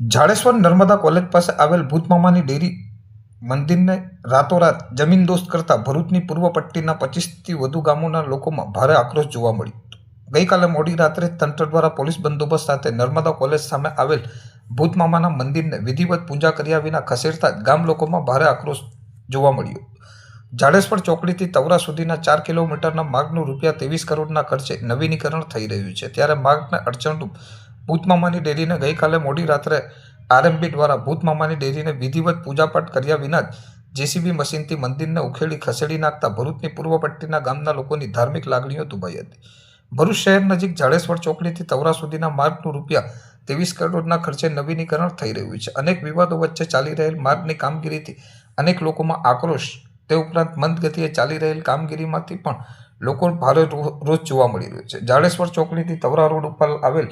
Jadeshwar Narmada college પાસે આવેલ ભૂતમામાની dairy મંદિરને રાતોરાત જમીનદોસ્ત કરતા ભરૂચની પૂર્વ પટ્ટીના પચીસથી વધુ ગામોના લોકોમાં ભારે આક્રોશ જોવા મળ્યો ગઈકાલે મોડી રાત્રે તંત્ર દ્વારા પોલીસ બંદોબસ્ત સાથે નર્મદા કોલેજ સામે આવેલ ભૂતમામાના મંદિરને વિધિવત પૂજા કર્યા વિના ખસેડતા ગામ લોકોમાં ભારે આક્રોશ જોવા મળ્યો. જાડેશ્વર ચોકડીથી તવરા સુધીના ચાર કિલોમીટરના માર્ગનું રૂપિયા ત્રેવીસ કરોડના ખર્ચે નવીનીકરણ થઈ રહ્યું છે. ત્યારે માર્ગને અડચણરૂપ ભૂતમામાની ડેરીને ગઈકાલે મોડી રાત્રે આરએમબી દ્વારા ભૂતમામાની ડેરીને વિધિવત પૂજાપાઠ કર્યા વિના જ જેસીબી મશીનથી મંદિરને ઉખેડી ખસેડી નાખતા ભરૂચની પૂર્વ પટ્ટીના ગામના લોકોની ધાર્મિક લાગણીઓ દુભાઈ હતી. ભરૂચ શહેર નજીક જાડેશ્વર ચોકડીથી તવરા સુધીના માર્ગનું રૂપિયા ત્રેવીસ કરોડના ખર્ચે નવીનીકરણ થઈ રહ્યું છે. અનેક વિવાદો વચ્ચે ચાલી રહેલ માર્ગની કામગીરીથી અનેક લોકોમાં આક્રોશ, તે ઉપરાંત મંદગતિએ ચાલી રહેલ કામગીરીમાંથી પણ લોકો ભારે રો- રોષ જોવા મળી રહ્યો છે. જાડેશ્વર ચોકડીથી તવરા રોડ ઉપર આવેલ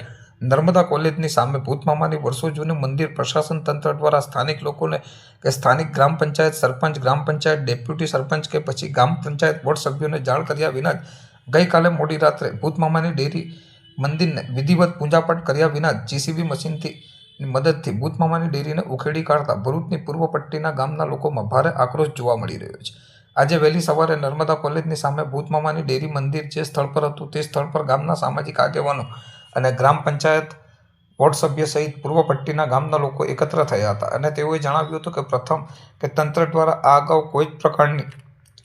નર્મદા કોલેજની સામે ભૂતમામાની વર્ષો જૂનું મંદિર પ્રશાસન તંત્ર દ્વારા સ્થાનિક લોકોને કે સ્થાનિક ગ્રામ પંચાયત સરપંચ, ગ્રામ પંચાયત, ડેપ્યુટી સરપંચ કે પછી ગ્રામ પંચાયત બોર્ડ સભ્યોને જાણ કર્યા વિના જ ગઈકાલે મોડી રાત્રે ભૂતમામાની ડેરી મંદિરને વિધિવત પૂજાપાઠ કર્યા વિના જીસીબી મશીનથી મદદથી ભૂતમામાની ડેરીને ઉખેડી કાઢતા ભરૂચની પૂર્વ પટ્ટીના ગામના લોકોમાં ભારે આક્રોશ જોવા મળી રહ્યો છે. આજે વહેલી સવારે નર્મદા કોલેજની સામે ભૂતમામાની ડેરી મંદિર જે સ્થળ પર હતું તે સ્થળ પર ગામના સામાજિક આગેવાનો અને ગ્રામ પંચાયત વોર્ડ સભ્ય સહિત પૂર્વ પટ્ટીના ગામના લોકો એકત્ર થયા હતા. અને તેઓએ જણાવ્યું હતું કે પ્રથમ કે તંત્ર દ્વારા આ અગાઉ કોઈ જ પ્રકારની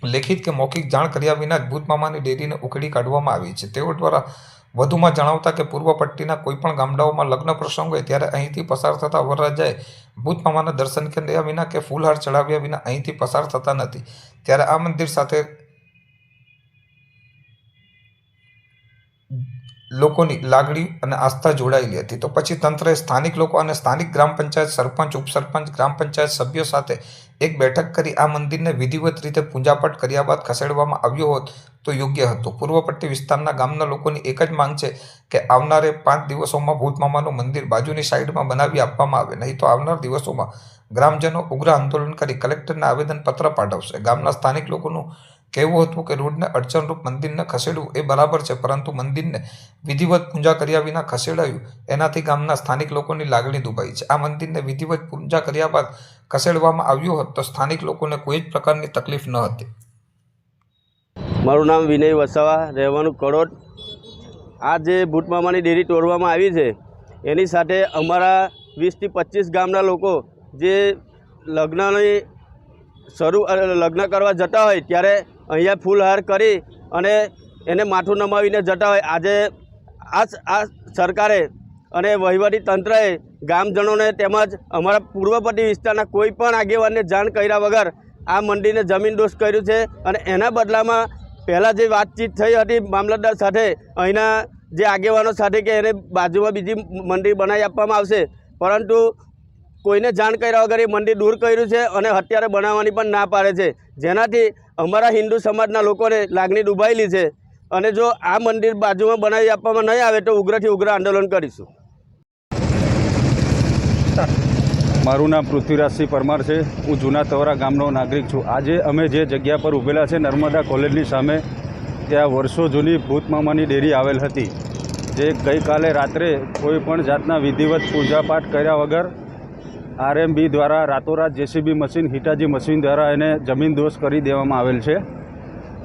લેખિત કે મૌખિક જાણ કર્યા વિના જ ભૂતમામાની ડેરીને ઉકળી કાઢવામાં આવી છે. તેઓ દ્વારા વધુમાં જણાવતા કે પૂર્વ પટ્ટીના કોઈપણ ગામડાઓમાં લગ્ન પ્રસંગ હોય ત્યારે અહીંથી પસાર થતા વરરાજાએ ભૂતમામાના દર્શન કર્યા વિના કે ફૂલહાર ચડાવ્યા વિના અહીંથી પસાર થતા નથી. ત્યારે આ મંદિર સાથે લોકોની લાગણી અને આસ્થા જોડાયેલી હતી. તો પછી તંત્રએ સ્થાનિક લોકો અને સ્થાનિક ગ્રામ પંચાયત સરપંચ, ઉપસરપંચ, ગ્રામ પંચાયત સભ્યો સાથે એક બેઠક કરી આ મંદિરને વિધિવત રીતે પૂજાપાઠ કર્યા બાદ ખસેડવામાં આવ્યો હોત તો યોગ્ય હતું. પૂર્વ પટ્ટી વિસ્તારના ગામના લોકોની એક જ માંગ છે કે આવનારે પાંચ દિવસોમાં ભૂતમામાનું મંદિર બાજુની સાઈડમાં બનાવી આપવામાં આવે. નહીં તો આવનાર દિવસોમાં ગ્રામજનો ઉગ્ર આંદોલન કરી કલેક્ટરને આવેદનપત્ર પાઠવશે. ગામના સ્થાનિક લોકોનું કહેવું હતું કે રોડને અડચણરૂપ મંદિરને ખસેડવું એ બરાબર છે, પરંતુ મંદિરને વિધિવત પૂજા કર્યા વિના ખસેડાયું એનાથી ગામના સ્થાનિક લોકોની લાગણી દુભાઈ છે. આ મંદિરને વિધિવત પૂજા કર્યા બાદ ખસેડવામાં આવ્યું હોત તો સ્થાનિક લોકોને કોઈ જ પ્રકારની તકલીફ ન હતી. મારું નામ વિનય વસાવા, રહેવાનું કડોદ. આ જે ભૂટમામાની ડેરી તોડવામાં આવી છે, એની સાથે અમારા વીસથી પચીસ ગામના લોકો જે લગ્નની શરૂ લગ્ન કરવા જતા હોય ત્યારે અહીંયા ફૂલહાર કરી અને એને માથું નમાવીને જતા હોય. આજે આ આ સરકારે અને વહીવટી તંત્રએ ગામજનોને તેમજ અમારા પૂર્વપટ્ટી વિસ્તારના કોઈ પણ આગેવાનને જાણ કર્યા વગર આ મંદિરને જમીન દોષ કર્યું છે અને એના બદલામાં પહેલાં જે વાતચીત થઈ હતી મામલતદાર સાથે, અહીંના જે આગેવાનો સાથે કે એને બાજુમાં બીજી મંદિર બનાવી આપવામાં આવશે. પરંતુ કોઈને જાણ કર્યા વગર એ મંદિર દૂર કર્યું છે અને અત્યારે બનાવવાની પણ ના પાડે છે. જેનાથી અમારા હિન્દુ સમાજના લોકોને લાગણી ડૂબાયેલી છે. અને જો આ મંદિર બાજુમાં બનાવી આપવામાં નહીં આવે તો ઉગ્રથી ઉગ્ર આંદોલન કરીશું. મારું નામ પૃથ્વીરાજસિંહ પરમાર છે. હું જૂના તવરા ગામનો નાગરિક છું. આજે અમે જે જગ્યા પર ઊભેલા છે નર્મદા કોલેજની સામે, ત્યાં વર્ષો જૂની ભૂતમામાની ડેરી આવેલ હતી. જે ગઈકાલે રાત્રે કોઈ પણ જાતના વિધિવત પૂજાપાઠ કર્યા વગર આરએમબી દ્વારા રાતોરાત જેસીબી મશીન હિટાજી મશીન દ્વારા એને જમીન દોષ કરી દેવામાં આવેલ છે.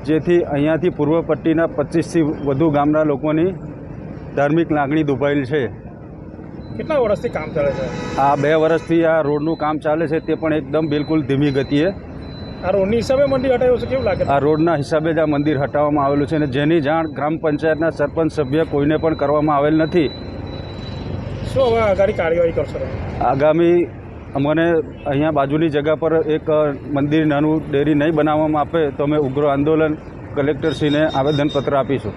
જેથી અહીંયાથી પૂર્વ પટ્ટીના પચીસથી વધુ ગામના લોકોની ધાર્મિક લાગણી દુભાયેલ છે. કેટલા વર્ષથી કામ ચાલે છે? આ બે વર્ષથી આ રોડનું કામ ચાલે છે તે પણ એકદમ બિલકુલ ધીમી ગતિએ. આ રોડની હિસાબે મંદિર હટાવ્યું છે કેવું લાગે? આ રોડના હિસાબે જ આ મંદિર હટાવવામાં આવેલું છે અને જેની જાણ ગ્રામ પંચાયતના સરપંચ સભ્ય કોઈને પણ કરવામાં આવેલ નથી. શું હવે આગામી કાર્યવાહી કરશો આગામી અમને અહીંયા બાજુની જગ્યા પર એક મંદિર, નાનું ડેરી નહીં બનાવવામાં આપે તો અમે ઉગ્ર આંદોલન કલેક્ટરશ્રીને આવેદનપત્ર આપીશું.